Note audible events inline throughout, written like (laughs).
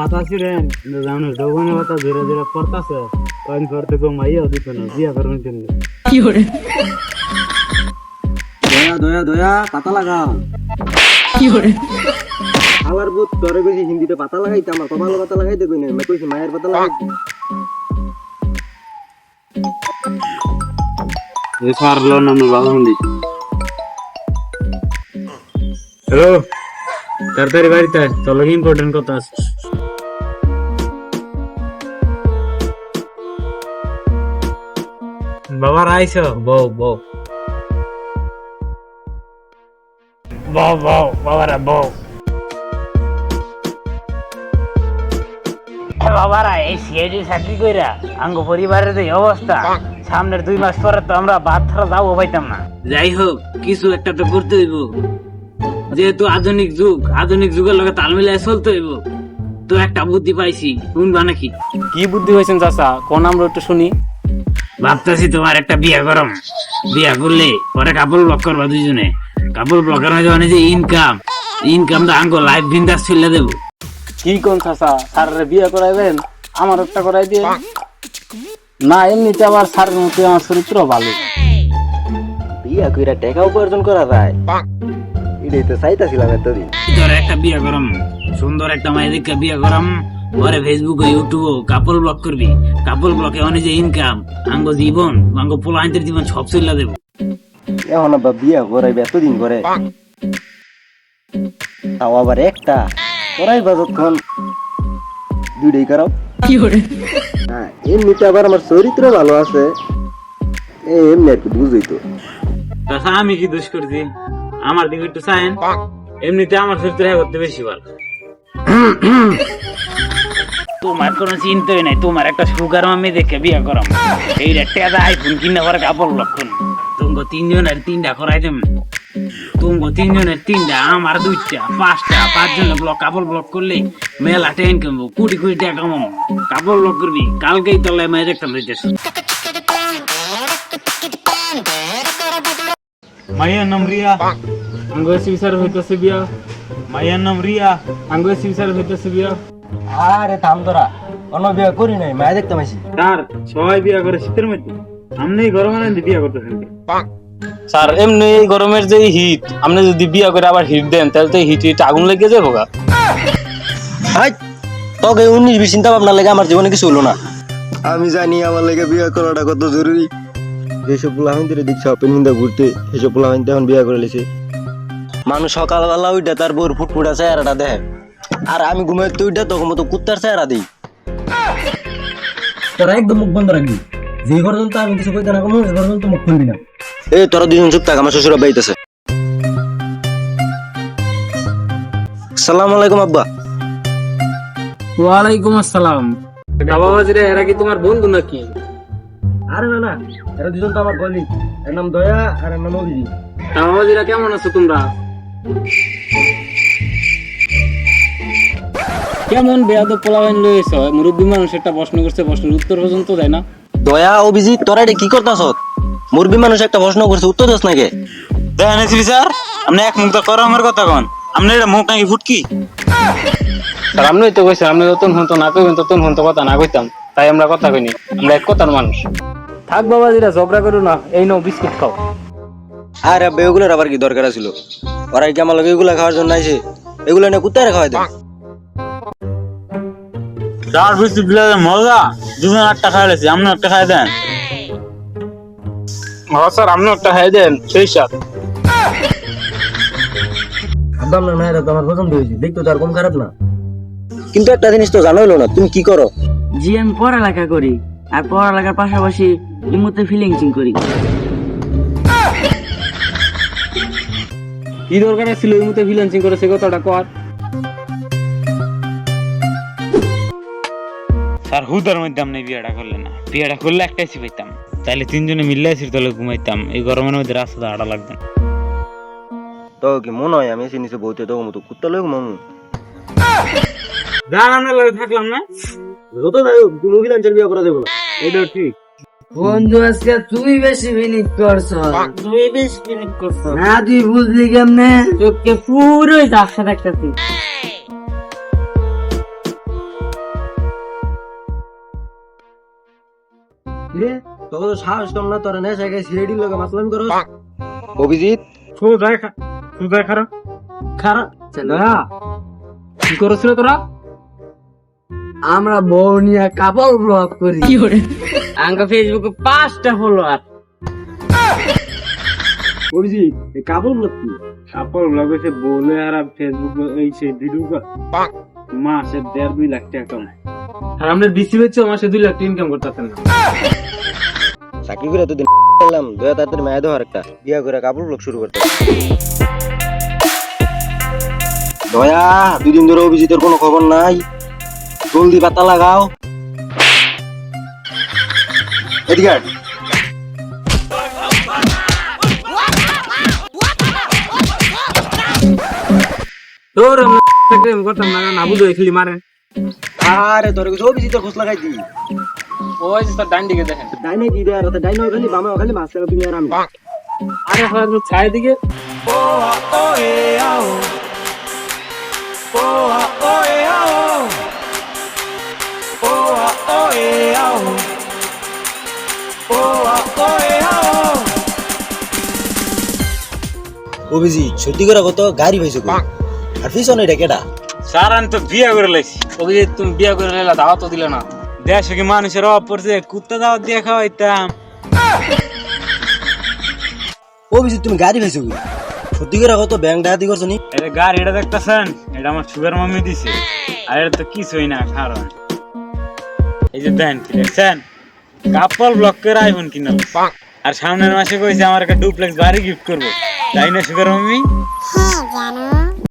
পাতা ছিলেন জানো যৌবনের কথা ধীরে ধীরে পড়তাছে কয়েন করতে গো মাইয়াও দিত না বিয়া করবেন জন্য দয়া দয়া দয়া পাতা লাগাও। আমার বুত তোরে কইছি হিন্দিতে পাতা লাগাইতে আমার কপালে পাতা লাগাইতে কই না আমি কইছি মায়ের পাতা লাগাইতে এ সারলো না আমি বাবা হিন্দি হ্যালো তাড়াতাড়ি বাড়িতে চলো ইম্পর্টেন্ট কথা আছে। বাবার আইস বউ বউ। বউ বউ বাবারা বউ। বাবারা এই সিআইডি চাকরি কইরা আঙ্গ পরিবারের যে অবস্থা সামনের দুই মাস পরে তো আমরা ভাত ছাড়া যাব পাইতাম না। যাই হোক কিছু একটা তো করতে হইব। যেহেতু আধুনিক যুগ আধুনিক যুগের লগে তাল মিলাই চলতে হইব। তো একটা বুদ্ধি পাইছি শুনবা নাকি? কি বুদ্ধি হয়েছেন চাচা? কোন আমরা একটু শুনি। ভাবতেছি তোমার একটা বিয়া করম। বিয়া করলে পরে কাপড় ব্লক করবা দুইজনে। কাপড় ব্লকের মাঝে মানে যে ইনকাম ইনকামটা আঙ্গ লাইফ বিন্দাস চলে দেবো। কি কোন চাচা? স্যারের বিয়ে করাইবেন? আমার একটা করাই দিয়ে না এমনিতে আবার স্যারের মতো আমার চরিত্র ভালো। বিয়া কইরা টাকা উপার্জন করা যায়। এটাই তো চাইতাছিলাম এতদিন। তোর একটা বিয়া করম। সুন্দর একটা মায়ের দিকে বিয়া করম। পরে ফেসবুকে ইউটিউবে কাপড় ব্লক করবি। কাপড় ব্লকে অনেক যে ইনকাম আঙ্গ জীবন আঙ্গ পোলাইনদের জীবন সব চলে দেবো। এখন আবার বিয়া করাইবে এতদিন করে তাও আবার একটা। করাই যতক্ষণ। দুইটাই করাও। কি হ্যাঁ এমনিতে আবার আমার চরিত্র ভালো আছে। এ, এমনি আর কি বুঝই তো। তাছাড়া আমি কি দোষ করছি? আমার দিকে একটু চাইন এমনিতে আমার চরিত্র হ্যাঁ করতে বেশি ভালো। (laughs) তোমার কোনো চিন্তাই নাই, তোমার একটা সুগার মামি দেখে বিয়ে করাম। এই টেদা আইফোন কিনে পরে কাপড় লক্ষণ। তোমাকে তিনজনের তিনটা করাই দেম তোমাকে তিনজনের তিনটা, আমার দুইটা, পাঁচটা পাঁচজনের ব্লক কাপড় ব্লক করলে মেলা টেন কমবো কোটি কোটি টাকা কামাবো। কাপড় ব্লক করবি, কালকেই তলায় মায়ের একটা দিতেছ মাইয়ার নাম রিয়া। আঙ্গো সিবিসার হইতেছে বিয়া। মাইয়ার নাম রিয়া। আঙ্গো সিবিসার হইতেছে বিয়া। আরে থাম তোরা অন্য বিয়া করি নাই মায়া দেখতে পাইছি। তার সবাই বিয়া করে শীতের মধ্যে। আমনি গরম আনন্দ বিয়া করতেছেন স্যার এমনি এই গরমের যে হিট আপনি যদি বিয়ে করে আবার হিট দেন তাহলে তো হিট হিট আগুন লেগে যাব গা। হাই তোকে উনিশ বিশ চিন্তা ভাবনা লেগে আমার জীবনে কিছু হলো না। আমি জানি আমার লেগে বিয়ে করাটা কত জরুরি। যেসব পোলা হইতে দেখছি ওপেন হিন্দা ঘুরতে সেসব পোলা হইতে এখন বিয়ে করে লেছে। মানুষ সকালবেলা উইটা তার বউর ফুটফুটা চেহারাটা দেখে। আর আমি ঘুমাইতে উইটা তখন মতো কুত্তার চেহারা দিই। তোরা একদম মুখ বন্ধ রাখবি। যে পর্যন্ত আমি কিছু কইতে না কমু এ পর্যন্ত মুখ খুলবি না। এই তোরা দুজন চুপ থাক আমার শ্বশুর বাইতেছে। সালাম আলাইকুম আব্বা। ওয়ালাইকুম আসসালাম। বাবা বাজিরে এরা কি তোমার বন্ধু নাকি? আরে না না এরা দুজন তো আমার কলিগ এর নাম দয়া আর এর নাম অভিজিৎ। বাবা বাজিরা কেমন আছো তোমরা? কেমন বেয়াদ পোলাবেন লয়েছ মুরব্বী মানুষ একটা প্রশ্ন করছে প্রশ্নের উত্তর পর্যন্ত দেয় না। দয়া অভিজিৎ তোরা এটা কি করতাস মুরবি মানুষ একটা প্রশ্ন করছে উত্তর দিস নাকি? দেখেন স্যার আপনি এক মুখ করো আমার কথা কন। আপনি এটা মুখ নাকি ফুটকি? স্যার আপনি তো কইছেন আপনি যতন হতো না কইবেন ততন হতো কথা না কইতাম। তাই আমরা কথা কইনি আমরা এক কথার মানুষ। থাক বাবা জিরা ঝগড়া করো না এই নাও বিস্কিট খাও। আরে আব্বা এগুলোর আবার কি দরকার ছিল ওরা কি আমার লগে এগুলা খাওয়ার জন্য আইছে? এগুলো নিয়ে কুত্তারে খাওয়াই দেয় চার বিস্কুট দিলে মজা। দুজন একটা খাই লেছি আপনি একটা খাই দেন। হ্যাঁ স্যার আপনি একটা খাই দেন সেই সাথ আব্বা আপনার মায়ের তো আমার পছন্দ হয়েছে দেখতো তার কম খারাপ না। কিন্তু একটা জিনিস তো জানো হলো না তুমি কি করো? জি আমি পড়ালেখা করি আর পড়ালেখার পাশাপাশি ইমোতে ফিলিংসিং করি। কি দরকার ছিল এই মতো ফ্রিল্যান্সিং করে সে কথাটা কর। হুদার মধ্যে আপনি বিয়েটা করলেন না। বিয়েটা করলে একটাই পাইতাম তাইলে তিনজনে মিললে এসির তলে ঘুমাইতাম। এই গরমের মধ্যে রাস্তাতে আড়া লাগবে না। তো কি মনে হয় আমি এসে নিচে বলতে তো মতো কুত্তা লোক মামু লগে থাকলাম না? যত বিয়ে করে দেবো? এটা ঠিক। বন্ধু আজকে তুই বেশি ফিনিক করছ। তুই বেশ ক্লিনিক করছ। না তুই বুঝলি কেমনে? চোখকে পুরোই ঝাপসা দেখতেছি তোর সাহস কম না তোর নেশা মাতলামি করো অভিজিৎ? কি করছিল তোরা? আমরা বউ নিয়ে কাপড় ব্লগ করি। আঙ্কা ফেসবুকে পাঁচটা ফলোয়ার অভিজিৎ এই কাপড় ব্লগ কি? কাপড় ব্লগে বলে আর ফেসবুক এই সে ভিডিও মাসে দেড় দুই লাখ টাকা কামায় আর আমরা দিছি বেচে মাসে দুই লাখ ইনকাম করতেছেন না। চাকরি করে তো দিন করলাম দয়া তাড়াতাড়ি মায়া দেওয়ার একটা বিয়া করে কাপড় ব্লগ শুরু করতে। দয়া দুদিন ধরে অভিজিতের কোনো খবর নাই। জলদি পাতা লাগাও। এদিকে তোর করতাম না না বুঝো খালি মারে। আরে তোর কিছু অভিজিতের খোঁজ লাগাই দি। ওই যে ডান দিকে দেখেন। ডাইনে কি দেয় আর ডাইনে খালি বামে খালি মাছ লাগা তুমি আর আমি। আরে হ্যাঁ ছায় দিকে অভিজিৎ সত্যি করে কত গাড়ি পাইছো আর পিছনে এটা কেডা? স্যার আমি তো বিয়ে করে লাইছি। ওকে যে তুমি বিয়া করে দাওয়া তো দিলে না। দেশে কি মানুষের অভাব পড়ছে? কুত্তা দাওয়াত দিয়ে খাওয়াইতাম। অভিজিৎ তুমি গাড়ি পাইছো কই? সত্যি করে কত ব্যাংক ডাকাতি করছ নি? এটা গাড়িটা দেখতেছেন? এটা আমার সুগার মামি দিছে। আর এটা তো কিছু কিছুই না কারণ এই যে দেন কি দেখছেন? কাপল ব্লক করে আইফোন কিনল আর সামনের মাসে কইছে আমার একটা ডুপ্লেক্স বাড়ি গিফট করব। তাই না সুগার মামি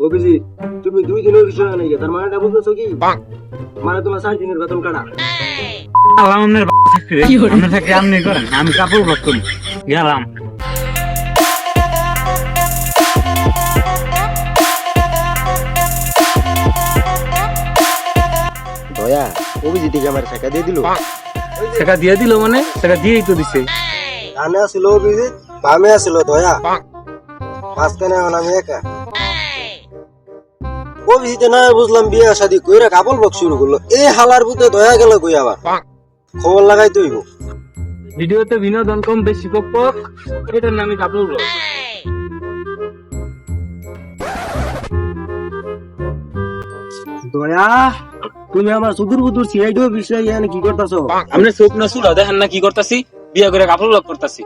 অভিজিৎ তুমি দুই দিনের বিষয় নাই তার মানে এটা বলতেছো কি মানে তোমার সাত দিনের বেতন কাটা। আল্লাহ আপনার চাকরি আপনার চাকরি আপনি করেন আমি কাপড় ব্লক গেলাম। দয়া অভিজিৎকে আমার টাকা দিয়ে দিল। সেটা দিয়ে দিল মানে? সেটা দিয়েই তো দিছে। ডানে আসিল অভিজিৎ বামে আসিল দয়া। মাঝখানে আমি একা। অভিজিতে না বুঝলাম বিয়ে শাদি কইরা কাপড় বক্স শুরু করল। এই হালার বুতে দয়া গেল কই আবার? খবর লাগাই তুই ভিডিওতে বিনোদন কম বেশি পক পক এটার নামে কাপড় ব্লগ দয়া তুমি আমার সুদূর বুদুর সিআইডিও বিষয় কি করতেছো? আমরা চোখ না শুলো দেখেন না কি করতাছি? বিয়া করে কাপড় ব্লগ করতাছি।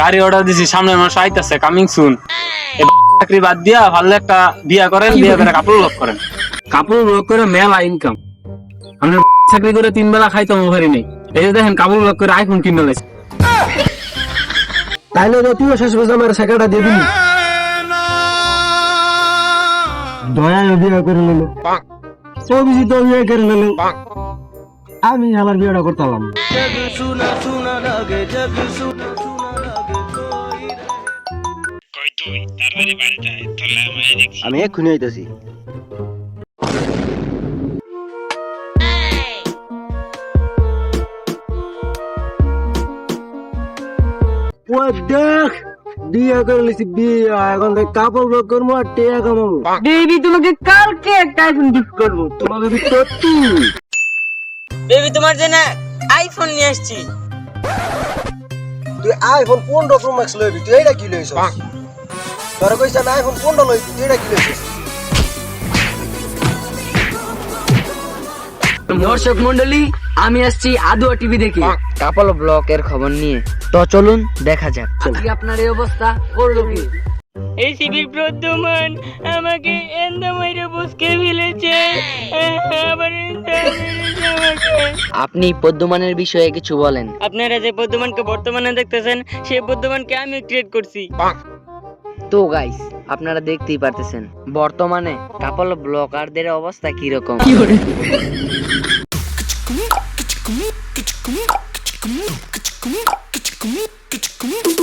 গাড়ি অর্ডার দিছি সামনে মাস আইতাছে কামিং সুন চাকরি বাদ দিয়া ভালো একটা বিয়া করেন বিয়া করে কাপড় ব্লগ করেন। কাপড় ব্লগ করে মেলা ইনকাম আমরা চাকরি করে তিন বেলা খাইতাম ওভারি নেই। এই যে দেখেন কাপড় ব্লগ করে আইফোন কিনে লাইছে তাইলে তো তুইও শেষ পর্যন্ত আমার দিলি। দয়া বিয়ে করে নিল। অভিজিৎ বিয়ে করে নিল। আমি আমার বিয়েটা করতাম আমি এক্ষুনি আইতাছি। ও দেখ বিয়ে করে লিছি বিয়ে। এখন কাপড় ব্লক করব আর টেয়া কামাবো। বেবি তোমাকে কালকে একটা আইফোন গিফট করব। তোমাকে যদি সত্যি। বেবি তোমার জন্য আইফোন নিয়ে আসছি। তুই আইফোন পনেরো প্রো ম্যাক্স লইবি তুই এইটা কি লইছ তোর কইছ না পনেরো তুই এইটা কি লইছিস দর্শক মন্ডলী আমি আসছি আদুয়া টিভি দেখে। কাপল ব্লকের খবর নিয়ে। তো চলুন দেখা যাক। আজকে আপনার এই অবস্থা করল কি? এই শিবির প্রদ্যমান আমাকে এন্দা মাইরে বসকে ফেলেছে। আবার। আপনি পদ্মমানের বিষয়ে কিছু বলেন। আপনারা যে পদ্যমানকে বর্তমানে দেখতেছেন সেই পদ্যমানকে আমি ক্রিয়েট করছি। তো গাইস আপনারা দেখতেই পারতেছেন বর্তমানে কাপল ব্লকারদের অবস্থা কীরকম? রকম